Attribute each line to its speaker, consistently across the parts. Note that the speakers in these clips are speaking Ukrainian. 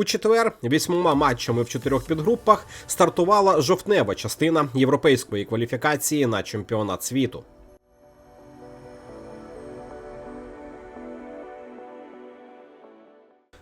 Speaker 1: У четвер вісьмома матчами в чотирьох підгрупах стартувала жовтнева частина європейської кваліфікації на чемпіонат світу.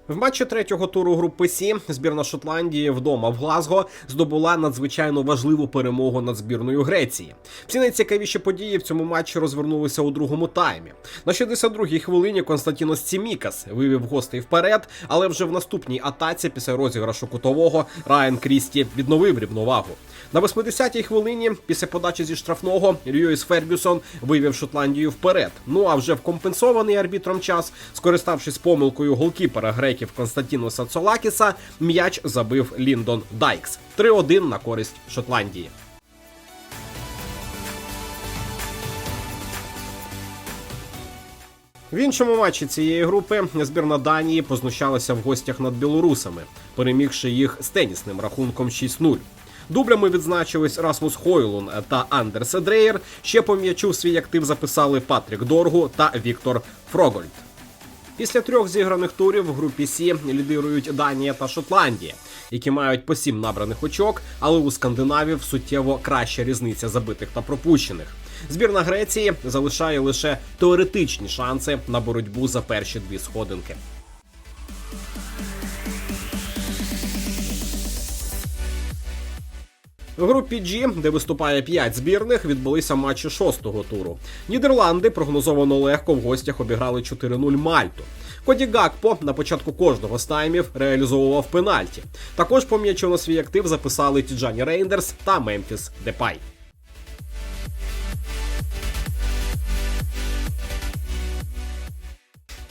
Speaker 1: В матчі третього туру групи Сі збірна Шотландії вдома в Глазго здобула надзвичайно важливу перемогу над збірною Греції. Всі найцікавіші події в цьому матчі розвернулися у другому таймі. На 62-й хвилині Константінос Цімікас вивів гостей вперед, але вже в наступній атаці після розіграшу кутового Райан Крісті відновив рівновагу. На 80-й хвилині після подачі зі штрафного Льюіс Фергюсон вивів Шотландію вперед. Ну а вже в компенсований арбітром час, скориставшись помилкою голкіпера греків Константіноса Цолакіса, м'яч забив Ліндон Дайкс. 3-1 на користь Шотландії. В іншому матчі цієї групи збірна Данії познущалася в гостях над білорусами, перемігши їх з тенісним рахунком 6-0. Дублями відзначились Расмус Хойлун та Андерс Дрейєр. Ще по м'ячу в свій актив записали Патрік Доргу та Віктор Фрогольд. Після трьох зіграних турів в групі Сі лідирують Данія та Шотландія, які мають по сім набраних очок, але у скандинавів суттєво краща різниця забитих та пропущених. Збірна Греції залишає лише теоретичні шанси на боротьбу за перші дві сходинки. В групі G, де виступає 5 збірних, відбулися матчі шостого туру. Нідерланди прогнозовано легко в гостях обіграли 4-0 Мальту. Коді Гакпо на початку кожного з таймів реалізовував пенальті. Також по м'ячу на свій актив записали Тіджані Рейндерс та Мемфіс Депай.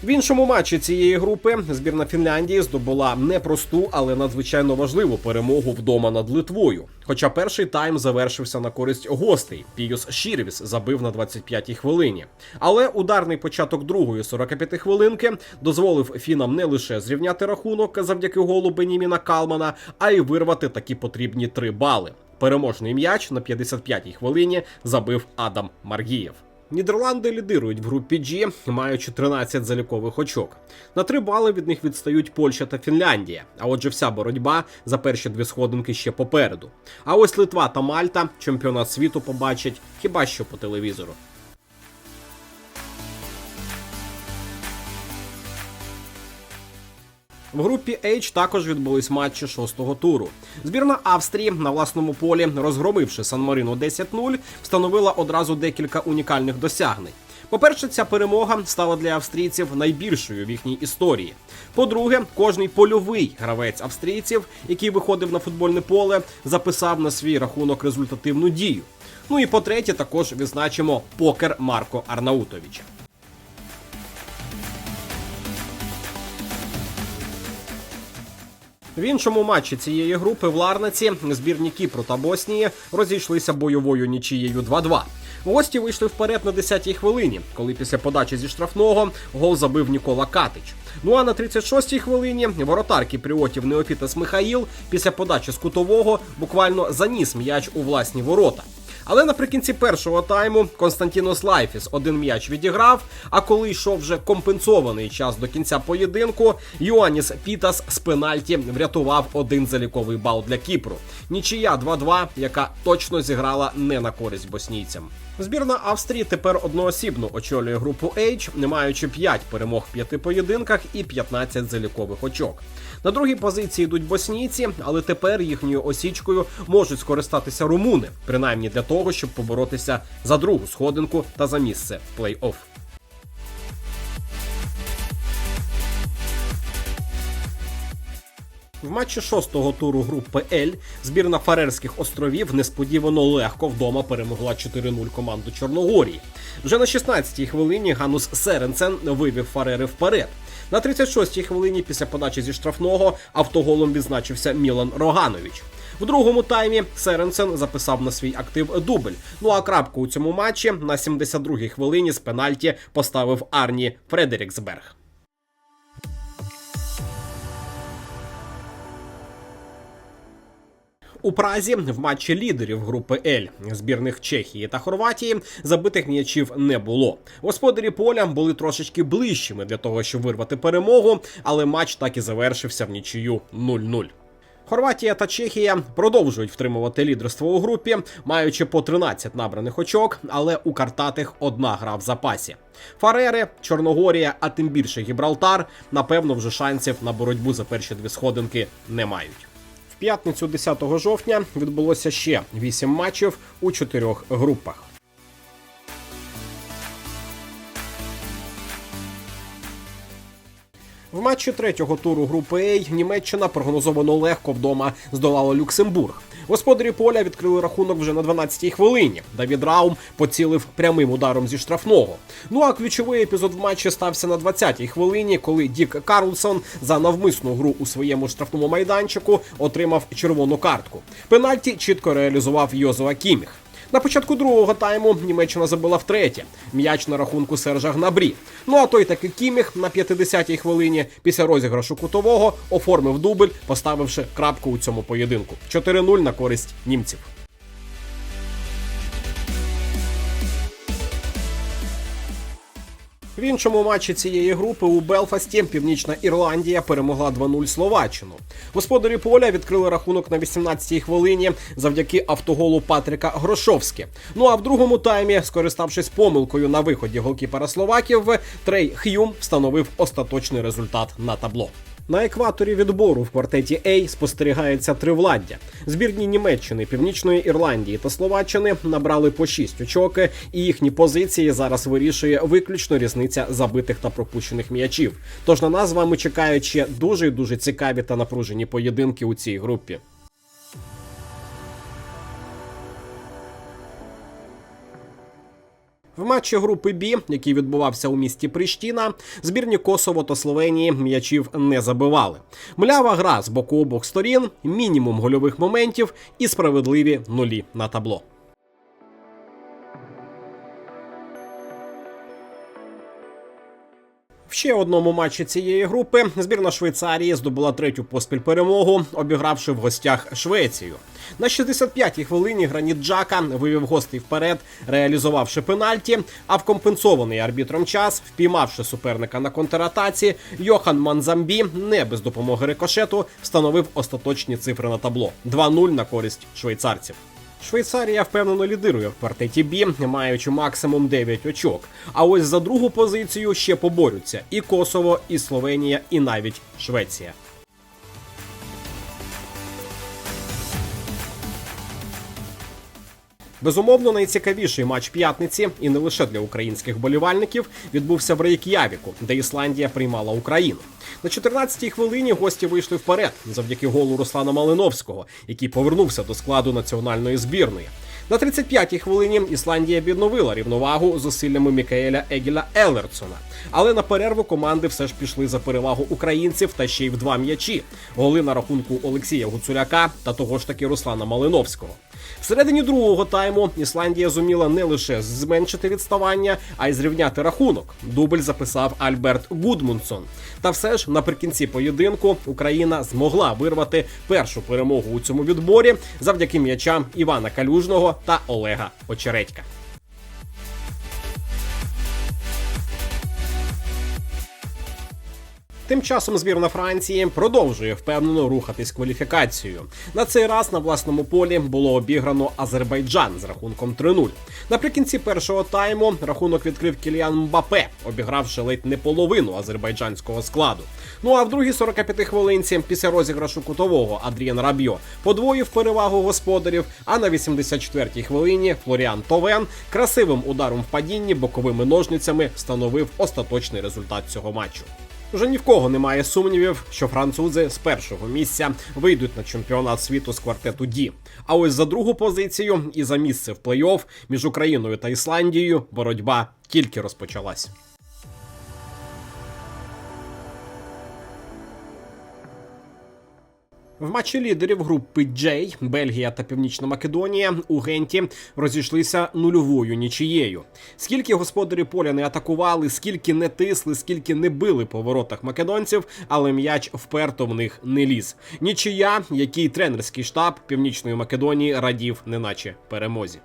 Speaker 1: В іншому матчі цієї групи збірна Фінляндії здобула непросту, але надзвичайно важливу перемогу вдома над Литвою. Хоча перший тайм завершився на користь гостей. Піюс Шірвіс забив на 25-й хвилині. Але ударний початок другої 45 хвилинки дозволив фінам не лише зрівняти рахунок завдяки голу Беніміна Калмана, а й вирвати такі потрібні три бали. Переможний м'яч на 55-й хвилині забив Адам Маргієв. Нідерланди лідирують в групі G, маючи 13 залікових очок. На три бали від них відстають Польща та Фінляндія. А отже, вся боротьба за перші дві сходинки ще попереду. А ось Литва та Мальта чемпіонат світу побачать хіба що по телевізору. В групі H також відбулись матчі шостого туру. Збірна Австрії на власному полі, розгромивши Сан Марино 10-0, встановила одразу декілька унікальних досягнень. По-перше, ця перемога стала для австрійців найбільшою в їхній історії. По-друге, кожний польовий гравець австрійців, який виходив на футбольне поле, записав на свій рахунок результативну дію. Ну і по-третє, також відзначимо покер Марко Арнаутовича. В іншому матчі цієї групи в Ларнаці збірні Кіпру та Боснії розійшлися бойовою нічією 2-2. Гості вийшли вперед на 10-й хвилині, коли після подачі зі штрафного гол забив Нікола Катич. Ну а на 36-й хвилині воротар кіпріотів Неофітас Михаїл після подачі з кутового буквально заніс м'яч у власні ворота. Але наприкінці першого тайму Константінос Лайфіс один м'яч відіграв. А коли йшов вже компенсований час до кінця поєдинку, Йоаніс Пітас з пенальті врятував один заліковий бал для Кіпру. Нічия 2-2, яка точно зіграла не на користь боснійцям. Збірна Австрії тепер одноосібно очолює групу H, не маючи 5 перемог в п'яти поєдинках і 15 залікових очок. На другій позиції йдуть боснійці, але тепер їхньою осічкою можуть скористатися румуни, принаймні для того, щоб поборотися за другу сходинку та за місце в плей-офф. В матчі шостого туру групи L збірна Фарерських островів несподівано легко вдома перемогла 4-0 команду Чорногорії. Вже на 16-й хвилині Ганус Серенцен вивів Фарери вперед. На 36-й хвилині після подачі зі штрафного автоголом відзначився Мілан Роганович. В другому таймі Серенсен записав на свій актив дубль. Ну а крапку у цьому матчі на 72-й хвилині з пенальті поставив Арні Фредеріксберг. У Празі в матчі лідерів групи Л збірних Чехії та Хорватії забитих м'ячів не було. Господарі поля були трошечки ближчими для того, щоб вирвати перемогу, але матч так і завершився в нічию 0-0. Хорватія та Чехія продовжують втримувати лідерство у групі, маючи по 13 набраних очок, але у картатих одна гра в запасі. Фарери, Чорногорія, а тим більше Гібралтар, напевно, вже шансів на боротьбу за перші дві сходинки не мають. П'ятницю 10 жовтня відбулося ще 8 матчів у чотирьох групах. В матчі третього туру групи А Німеччина прогнозовано легко вдома здолала Люксембург. Господарі поля відкрили рахунок вже на 12-й хвилині. Давід Раум поцілив прямим ударом зі штрафного. Ну а ключовий епізод в матчі стався на 20-й хвилині, коли Дік Карлсон за навмисну гру у своєму штрафному майданчику отримав червону картку. Пенальті чітко реалізував Йозуа Кіміх. На початку другого тайму Німеччина забила втретє. М'яч на рахунку Сержа Гнабрі. Ну а той таки Кіміх на 50-й хвилині після розіграшу кутового оформив дубль, поставивши крапку у цьому поєдинку. 4-0 на користь німців. В іншому матчі цієї групи у Белфасті Північна Ірландія перемогла 2-0 Словаччину. Господарі поля відкрили рахунок на 18-й хвилині завдяки автоголу Патрика Грошовське. Ну а в другому таймі, скориставшись помилкою на виході голкіпера Словаків, Трей Х'юм встановив остаточний результат на табло. На екваторі відбору в квартеті А спостерігається тривладдя. Збірні Німеччини, Північної Ірландії та Словаччини набрали по 6 очок, і їхні позиції зараз вирішує виключно різниця забитих та пропущених м'ячів. Тож на нас з вами чекають ще дуже дуже цікаві та напружені поєдинки у цій групі. В матчі групи Бі, який відбувався у місті Прищіна, збірні Косово та Словенії м'ячів не забивали. Млява гра з боку обох сторін, мінімум гольових моментів і справедливі нулі на табло. В ще одному матчі цієї групи збірна Швейцарії здобула третю поспіль перемогу, обігравши в гостях Швецію. На 65-й хвилині граніт Джака вивів гостей вперед, реалізувавши пенальті. А в компенсований арбітром час, впіймавши суперника на контратаці, Йохан Манзамбі не без допомоги рикошету встановив остаточні цифри на табло: 2-0 на користь швейцарців. Швейцарія впевнено лідирує в квартеті Бі, маючи максимум 9 очок. А ось за другу позицію ще поборються і Косово, і Словенія, і навіть Швеція. Безумовно, найцікавіший матч п'ятниці, і не лише для українських болівальників, відбувся в Рейк'явіку, де Ісландія приймала Україну. На 14-й хвилині гості вийшли вперед завдяки голу Руслана Малиновського, який повернувся до складу національної збірної. На 35-й хвилині Ісландія відновила рівновагу зусиллями Мікаеля Егіля Елерцона. Але на перерву команди все ж пішли за перевагу українців та ще й в два м'ячі. Голи на рахунку Олексія Гуцуляка та того ж таки Руслана Малиновського. Всередині другого тайму Ісландія зуміла не лише зменшити відставання, а й зрівняти рахунок. Дубль записав Альберт Гудмунсон. Та все ж наприкінці поєдинку Україна змогла вирвати першу перемогу у цьому відборі завдяки м'ячам Івана Калюжного та Олега Очередька. Тим часом збірна Франції продовжує впевнено рухатись кваліфікацією. На цей раз на власному полі було обіграно Азербайджан з рахунком 3-0. Наприкінці першого тайму рахунок відкрив Кіліан Мбапе, обігравши ледь не половину азербайджанського складу. Ну а в другій 45 хвилинці після розіграшу кутового Адріан Рабьо подвоїв перевагу господарів. А на 84-й хвилині Флоріан Товен красивим ударом в падінні боковими ножницями встановив остаточний результат цього матчу. Вже ні в кого немає сумнівів, що французи з першого місця вийдуть на чемпіонат світу з квартету Ді. А ось за другу позицію і за місце в плей-офф між Україною та Ісландією боротьба тільки розпочалась. В матчі лідерів групи J Бельгія та Північна Македонія у Генті розійшлися нульовою нічією. Скільки господарі поля не атакували, скільки не тисли, скільки не били по воротах македонців, але м'яч вперто в них не ліз. Нічия, який тренерський штаб Північної Македонії радів, неначе перемозі.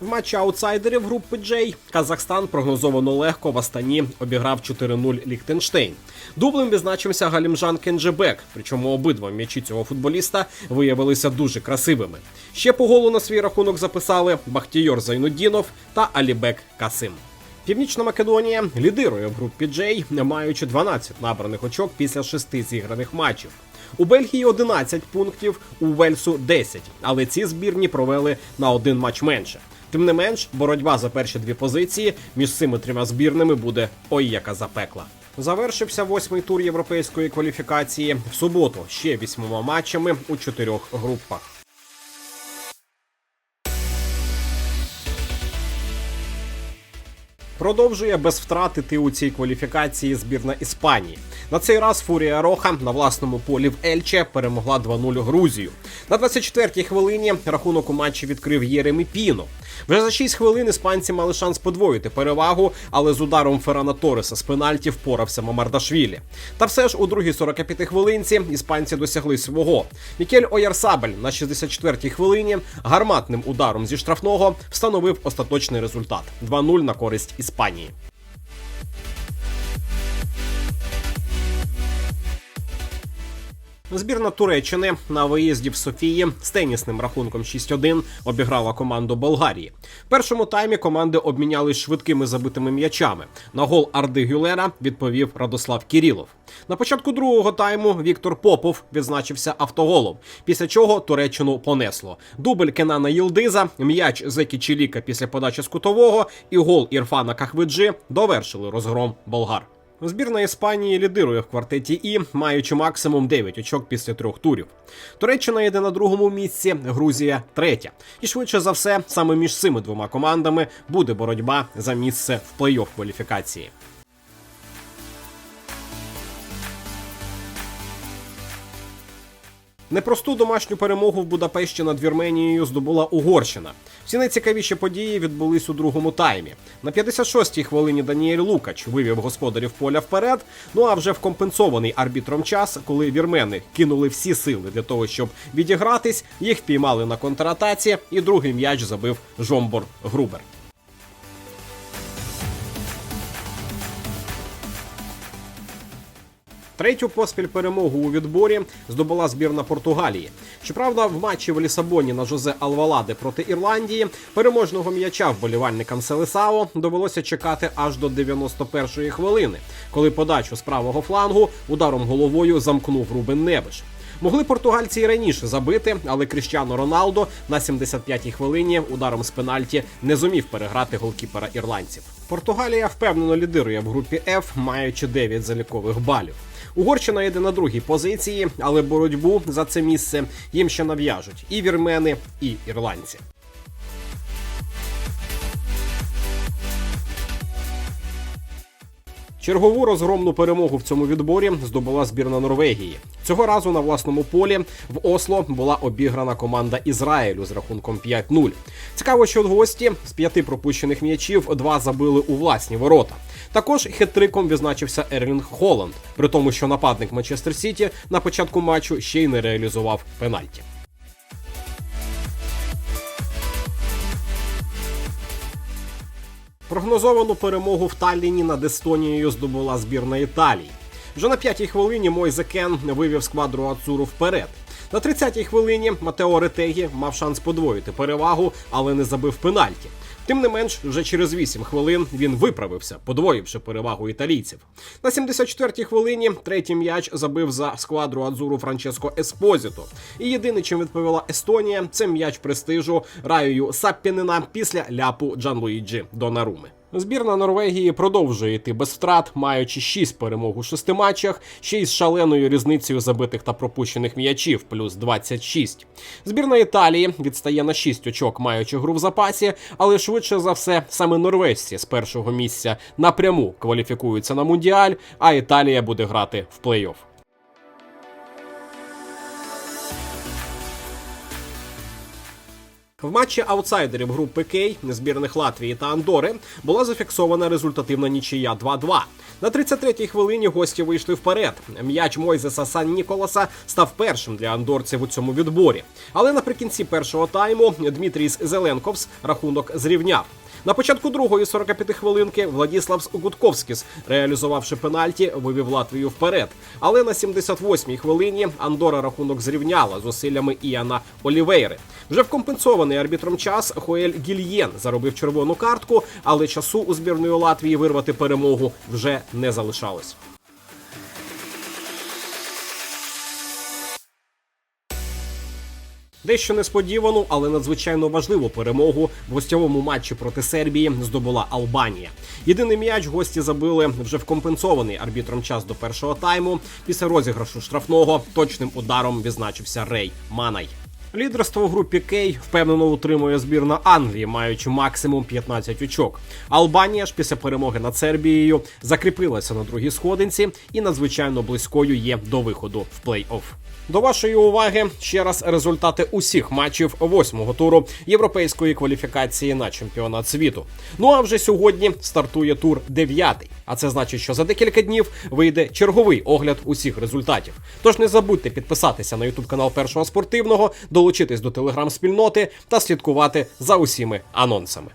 Speaker 1: В матчі аутсайдерів групи J Казахстан прогнозовано легко в Астані обіграв 4-0 Ліхтенштейн. Дублем відзначився Галімжан Кенджебек, причому обидва м'ячі цього футболіста виявилися дуже красивими. Ще по голу на свій рахунок записали Бахтійор Зайнуддінов та Алібек Касим. Північна Македонія лідирує в групі J, не маючи 12 набраних очок після шести зіграних матчів. У Бельгії 11 пунктів, у Вельсу 10, але ці збірні провели на один матч менше. Тим не менш, боротьба за перші дві позиції між цими трьома збірними буде ой яка запекла. Завершився восьмий тур європейської кваліфікації в суботу ще вісьмома матчами у чотирьох групах. Продовжує без втрат іти у цій кваліфікації збірна Іспанії. На цей раз Фурія Роха на власному полі в Ельче перемогла 2-0 Грузію. На 24-й хвилині рахунок у матчі відкрив Єремі Піно. Вже за 6 хвилин іспанці мали шанс подвоїти перевагу, але з ударом Феррана Торреса з пенальті впорався Мамардашвілі. Та все ж у другій 45-й хвилинці іспанці досягли свого. Мікель Оярсабель на 64-й хвилині гарматним ударом зі штрафного встановив остаточний результат 2-0 на користь Іспанії. Збірна Туреччини на виїзді в Софії з тенісним рахунком 6-1 обіграла команду Болгарії. В першому таймі команди обмінялись швидкими забитими м'ячами. На гол Арди Гюлера відповів Радослав Кірілов. На початку другого тайму Віктор Попов відзначився автоголом, після чого Туреччину понесло. Дубль Кенана Єлдиза, м'яч Зекі Чіліка після подачі з кутового і гол Ірфана Кахвиджи довершили розгром болгар. Збірна Іспанії лідирує в квартеті І, маючи максимум 9 очок після трьох турів. Туреччина йде на другому місці, Грузія третя. І швидше за все, саме між цими двома командами буде боротьба за місце в плей-офф кваліфікації. Непросту домашню перемогу в Будапешті над Вірменією здобула Угорщина. Всі найцікавіші події відбулись у другому таймі. На 56-й хвилині Даніель Лукач вивів господарів поля вперед. Ну а вже в компенсований арбітром час, коли вірмени кинули всі сили для того, щоб відігратись, їх піймали на контратаці, і другий м'яч забив Жомбор Грубер. Третю поспіль перемогу у відборі здобула збірна Португалії. Щоправда, в матчі в Лісабоні на Жозе Алваладе проти Ірландії переможного м'яча вболівальникам Селесао довелося чекати аж до 91-ї хвилини, коли подачу з правого флангу ударом головою замкнув Рубен Невиш. Могли португальці і раніше забити, але Кріщано Роналдо на 75-й хвилині ударом з пенальті не зумів переграти голкіпера ірландців. Португалія впевнено лідирує в групі F, маючи 9 залікових балів. Угорщина йде на другій позиції, але боротьбу за це місце їм ще нав'яжуть і вірмени, і ірландці. Чергову розгромну перемогу в цьому відборі здобула збірна Норвегії. Цього разу на власному полі в Осло була обіграна команда Ізраїлю з рахунком 5-0. Цікаво, що гості з п'яти пропущених м'ячів два забили у власні ворота. Також хет-триком відзначився Ерлінг Холланд, при тому, що нападник Манчестер Сіті на початку матчу ще й не реалізував пенальті. Прогнозовану перемогу в Талліні над Естонією здобула збірна Італії. Вже на п'ятій хвилині Мойзе Кен вивів сквадру Ацуру вперед. На 30-й хвилині Матео Ретегі мав шанс подвоїти перевагу, але не забив пенальті. Тим не менш, вже через 8 хвилин він виправився, подвоївши перевагу італійців. На 74-й хвилині третій м'яч забив за сквадру Адзуру Франческо Еспозіто. І єдине, чим відповіла Естонія, це м'яч престижу раю Саппінена після ляпу Джанлуїджі Донаруми. Збірна Норвегії продовжує йти без втрат, маючи 6 перемог у шести матчах, ще й з шаленою різницею забитих та пропущених м'ячів, плюс 26. Збірна Італії відстає на 6 очок, маючи гру в запасі, але швидше за все саме норвежці з першого місця напряму кваліфікуються на мундіаль, а Італія буде грати в плей-офф. В матчі аутсайдерів групи Кей збірних Латвії та Андори була зафіксована результативна нічия 2-2. На 33-й хвилині гості вийшли вперед. М'яч Мойзеса Сан Ніколаса став першим для андорців у цьому відборі. Але наприкінці першого тайму Дмитріс Зеленковс рахунок зрівняв. На початку другої 45 хвилинки Владіслав Гудковськіс, реалізувавши пенальті, вивів Латвію вперед. Але на 78-й хвилині Андора рахунок зрівняла зусиллями Іана Олівейри. Вже в компенсований арбітром час Хоель Гільєн заробив червону картку, але часу у збірної Латвії вирвати перемогу вже не залишалось. Дещо несподівану, але надзвичайно важливу перемогу в гостьовому матчі проти Сербії здобула Албанія. Єдиний м'яч гості забили вже в компенсований арбітром час до першого тайму. Після розіграшу штрафного точним ударом відзначився Рей Манай. Лідерство в групі Кей впевнено утримує збірна Англії, маючи максимум 15 очок. Албанія ж після перемоги над Сербією закріпилася на другій сходинці і надзвичайно близькою є до виходу в плей-офф. До вашої уваги ще раз результати усіх матчів восьмого туру європейської кваліфікації на чемпіонат світу. Ну а вже сьогодні стартує тур дев'ятий. А це значить, що за декілька днів вийде черговий огляд усіх результатів. Тож не забудьте підписатися на ютуб канал першого спортивного, долучитись до телеграм-спільноти та слідкувати за усіми анонсами.